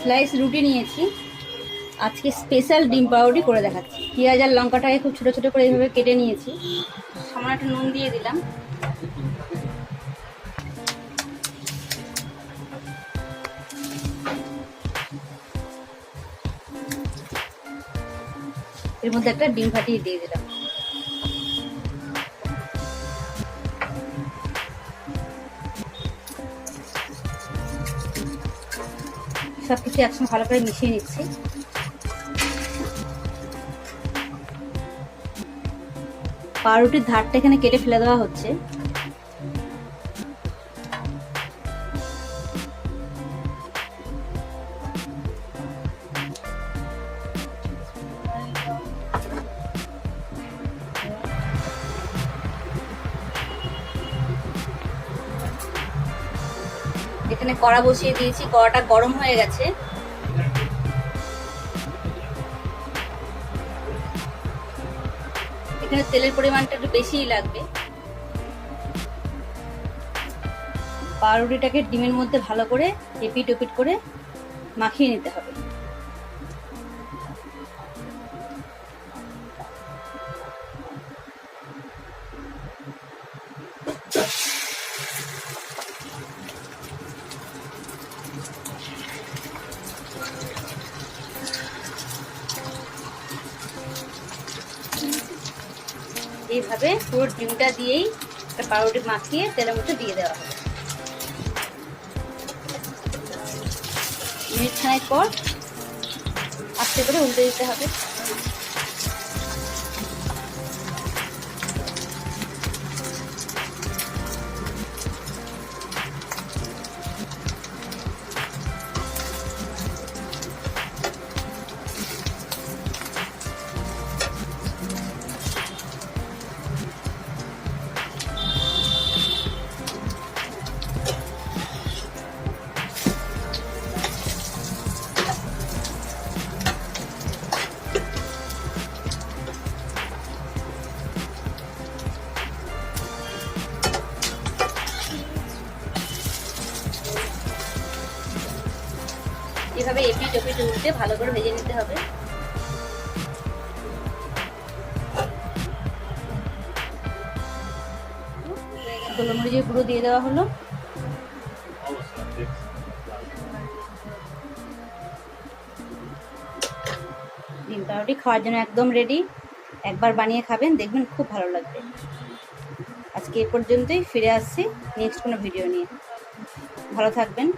Slice রুটি নিয়েছি। আজকে স্পেশাল ডিম পাউরুটি করে দেখাচ্ছি। পেঁয়াজ আর লঙ্কাটাকে খুব ছোটো ছোটো করে এইভাবে কেটে নিয়েছি। সামান্য একটা নুন দিয়ে দিলাম। এর মধ্যে একটা ডিম ফাটিয়ে দিয়ে দিলাম। সব কিছু একসঙ্গে ভালো করে মিশিয়ে নিচ্ছি। পাউরুটির ধারটা এখানে কেটে ফেলে দেওয়া হচ্ছে। এখানে কড়া বসিয়ে দিয়েছি, কড়াটা গরম হয়ে গেছে। এখানে তেলের পরিমাণটা একটু বেশিই লাগবে। পাউরুটিটাকে ডিমের মধ্যে ভালো করে এপিট ওপিট করে মাখিয়ে নিতে হবে। এইভাবে পুরো ডিমটা দিয়েই একটা পাউরুটি মাখিয়ে তেলের মধ্যে দিয়ে দেওয়া হবে। মিনিট খানের পর আস্তে করে উল্টে দিতে হবে। এভাবে এপিট ওপিট উল্টে ভালো করে ভেজে নিতে হবে। গোলমরিচের গুঁড়ো দিয়ে দেওয়া হলো। ডিম পাউরুটি খাওয়ার জন্য একদম রেডি একবার বানিয়ে খাবেন, দেখবেন খুব ভালো লাগবে। আজকে এ পর্যন্তই, ফিরে আসছি নেক্সট কোনো ভিডিও নিয়ে। ভালো থাকবেন।